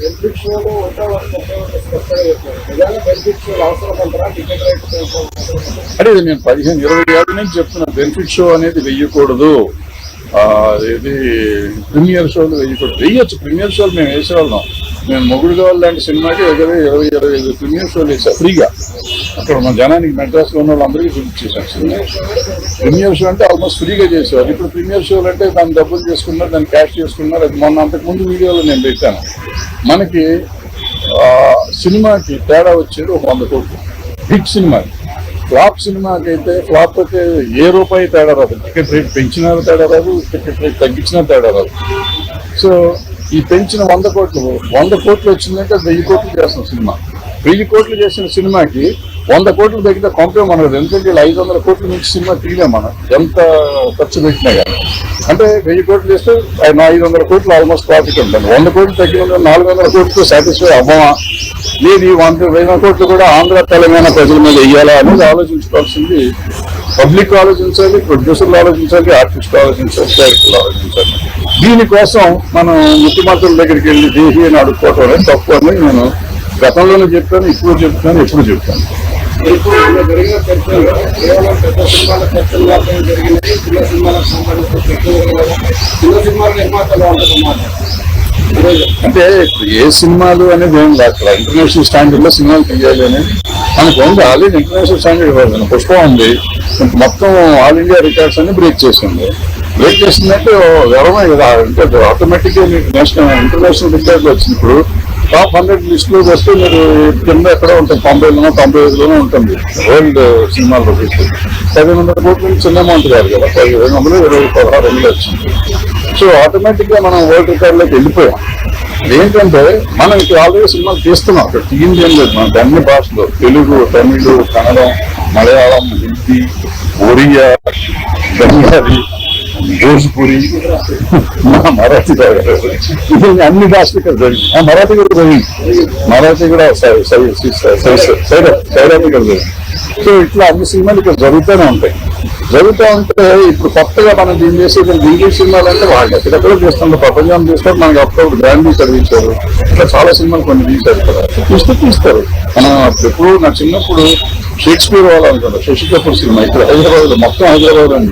Benefit షోలో వాళ్ళు నిజంగా బెనిఫిట్ అవసరం అంటారా? టికెట్ రేట్ అంటే ఇది నేను పదిహేను ఇరవై ఏళ్ళ నుంచి చెప్తున్నా. బెనిఫిట్ షో అనేది వెయ్యకూడదు. ఆ, ఇది ప్రీమియర్ షోలు వెయ్యకూడదు. వెయ్యొచ్చు. ప్రీమియర్ షోలు మేము వేసేవాళ్ళం. నేను మొగుడు కావాలి లాంటి సినిమాకి ఇరవై ఇరవై ఇరవై ఐదు ప్రీమియర్ షోలు వేసా. ఫ్రీగా అక్కడ మన జనానికి మెడ్రాస్లో ఉన్న వాళ్ళందరికీ చూపించేసాను సినిమా ప్రీమియర్ షో అంటే ఆల్మోస్ట్ ఫ్రీగా చేసేవారు. ఇప్పుడు ప్రీమియర్ షోలు అంటే దాన్ని డబ్బులు చేసుకున్నారు దాన్ని క్యాష్ చేసుకున్నారు. అది మొన్న అంతకుముందు వీడియోలో నేను పెట్టాను. మనకి సినిమాకి తేడా వచ్చేది ఒక వంద కోట్లు. Hit cinema. ఫ్లాప్ సినిమాకి అయితే ఫ్లాప్ అయితే ఏ రూపాయి తేడా రాదు. టికెట్ రేట్ పెంచినా తేడా రాదు టికెట్ రేట్ తగ్గించినా తేడా రాదు. సో ఈ పెంచిన వంద కోట్లు వంద కోట్లు వచ్చిందంటే వెయ్యి కోట్లు చేస్తాం సినిమా. వెయ్యి కోట్లు చేసిన సినిమాకి వంద కోట్లు తగ్గితే కొంపే మనకు ఎందుకంటే ఐదు వందల కోట్ల నుంచి సినిమా తీయలేం మనం. ఎంత ఖర్చు పెట్టినా కానీ. అంటే వెయ్యి కోట్లు చేస్తే ఆయన ఐదు వందల కోట్లు ఆల్మోస్ట్ ప్రాఫిట్ ఉంటుంది. వంద కోట్లు తగ్గిన నాలుగు వందల కోట్లతో సాటిస్ఫై అవ్వమా? లేదు ఈ వంద వెయ్యి కోట్లు కూడా ఆంధ్ర తెలంగాణ ప్రజల మీద వెయ్యాలా అనేది ఆలోచించుకోవాల్సింది. పబ్లిక్ ఆలోచించాలి ప్రొడ్యూసర్లు ఆలోచించాలి ఆర్టిస్టులు ఆలోచించాలి డైరెక్టర్లు ఆలోచించాలి. దీనికోసం మనం ముఖ్యమంత్రుల దగ్గరికి వెళ్ళి దేహి అని అడుక్కోవటం అనేది తప్పు అని నేను గతంలోనే చెప్తాను ఇప్పుడు చెప్తాను ఎప్పుడు చెప్తాను. ఇప్పుడు జరిగిన చర్చలు కేవలం పెద్ద సినిమాల చర్చలు మాత్రమే జరిగినాయి చిన్న సినిమాలకు సంబంధించిన చర్చలు చిన్న సినిమాల నిర్మాతలు అంటున్నమాట ఈరోజు అంటే ఏ సినిమాలు అనేది ఏం లేదు ఇంటర్నేషనల్ స్టాండర్డ్లో సినిమాలు తీయాలి అనేది మనకు ఉంది ఆల్రెడీ ఇంటర్నేషనల్ స్టాండర్డ్ ఇవ్వాలి పుష్పం ఉంది మొత్తం ఆల్ ఇండియా రికార్డ్స్ అన్ని బ్రేక్ చేసింది. బ్రేక్ చేసిందంటే ఎవరమే కదా. అంటే ఆటోమేటిక్గా మీకు నేషనల్ ఇంటర్నేషనల్ రికార్డులు వచ్చినప్పుడు టాప్ హండ్రెడ్ లిస్ట్లో వస్తే మీరు కింద ఎక్కడ ఉంటుంది. తొంభైలోనో తొంభై ఐదులోనో ఉంటుంది. వరల్డ్ సినిమాల్లో చూస్తే పదిహేను వందల కోట్ల చిన్న అమౌంట్ కాదు కదా. పదిహేను వందలు ఇరవై పదహారు వందలు వచ్చింది. సో ఆటోమేటిక్గా మనం వరల్డ్ రికార్డులోకి వెళ్ళిపోయాం. ఏంటంటే మనం ఇక్కడ ఆల్రెడీ సినిమాలు తీస్తున్నాం. అక్కడ తీయింది ఏం లేదు. మనకి అన్ని భాషలు తెలుగు తమిళ కన్నడం మలయాళం హిందీ ఒరియా బెంగాలీ భోజ్పురి మా మరాఠీ అన్ని భాషలు ఇక్కడ జరిగింది. ఆ మరాఠీ కూడా జరిగింది. మరాఠీ కూడా సై- ఇక్కడ జరిగింది. సో ఇట్లా అన్ని సినిమాలు ఇక్కడ జరుగుతూనే ఉంటాయి. జరుగుతూ ఉంటే ఇప్పుడు కొత్తగా మనం దీన్ని చేసేది ఇంగ్లీష్ సినిమాలు అంటే వాళ్ళు ఎక్కడెక్కడ చేస్తున్నారు ప్రపంచం చేస్తారు మనకి అప్పుడప్పుడు గాంధీ చదివించారు. ఇట్లా చాలా సినిమాలు కొన్ని తీశారు కదా చూస్తే తీస్తారు. మనం ఎప్పుడు నా చిన్నప్పుడు షేక్స్పియర్ వాళ్ళు అనుకుంటా. శశి కపూర్ సినిమా. ఇక్కడ హైదరాబాద్లో మొత్తం హైదరాబాద్ అని